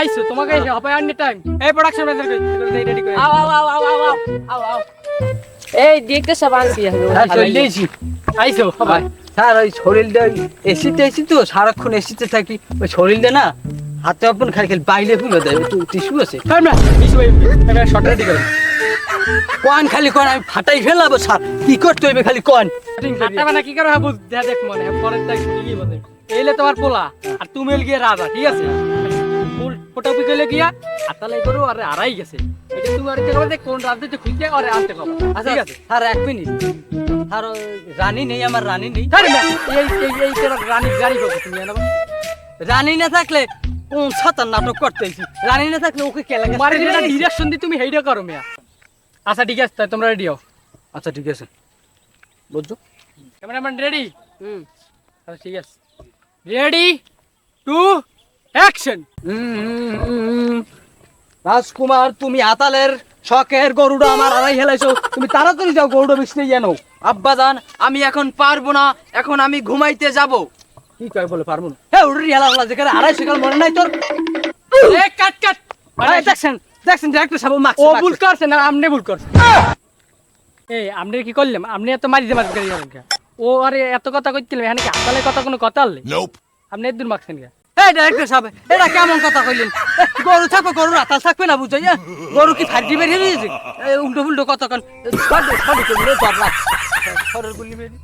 আর তোমাকে এই দেখতে স্যার ওই শরীরটা এসিতে এসি তো সারাক্ষণ এসিতে থাকি। ওই শরীরটা না হাতে আপন খালি খালি বাইরে ফুলে দেয় টিস্যু আছে। কোন খালি কোন আমি ফাটাই ফেলাবো স্যার। কি করতে হইবে খালি কোন? হাঁটা মানে কি করে বুঝ দেখ দেখ মনে পরের তাই কি বলে। এইলে তোমার পোলা আর তুমি এল গিয়ে রাজা ঠিক আছে? ফুল ফটো পিকলে গিয়া আর আতালাই করো আর আড়াই গেছে। এটা তুমি আর দেখো যে কোন রাজনীতি খুঁজে আর আনতে পাবো আচ্ছা ঠিক আছে? স্যার এক মিনিট। স্যার রানী নেই আমার রানী নেই। এই এই এই রানী গাড়ি করছ তুমি জানো? রানী না থাকলে কোন সাতার নাটক করতেছি রানী না থাকলে ওকে কে লাগে? মারে যেটা ডিরেকশন দি তুমি হেইডা করো মিয়া। আচ্ছা ঠিক আছে তাই তোমরা রেডি হও। আচ্ছা ঠিক আছে। বুঝছ ক্যামেরাম্যান রেডি হুম। আচ্ছা ঠিক আছে। রেডি টু অ্যাকশন রাজকুমার তুমি আতালের শখের গরুটা আমার আড়াই হেলাইছো। তুমি তাড়াতাড়ি যাও গরুটা বেচতে জানো আব্বা জান আমি এখন পারব না এখন আমি ঘুমাইতে যাব। কি কয় বলে পারব না? হ্যাঁ উড়ি হেলা হেলা যেখানে আড়াইশো কাল মনে নাই তোর। এ কাট কাট। এই দেখছেন ডাক্তার সাহেব মাক্স ও ভুল করছে না আমনে ভুল করছে। এই আমনে কি করলাম? আপনি এত মারিতে মারিতে গাড়ি যাবেন ও আরে এত কথা কইছিলাম এখানে কি হাতালে কথা কোনো কথা আনলে. আপনি এদুর মাখছেন কে এই ডাক্তার সাহেব এটা কেমন কথা কইলেন? গরু থাকো গরু রাতাল থাকবে না বুঝাই গরু কি ফাটি বেরিয়ে দিয়েছে? উল্টো উল্টো কথা কন। সরি দর গুলি বেরিয়ে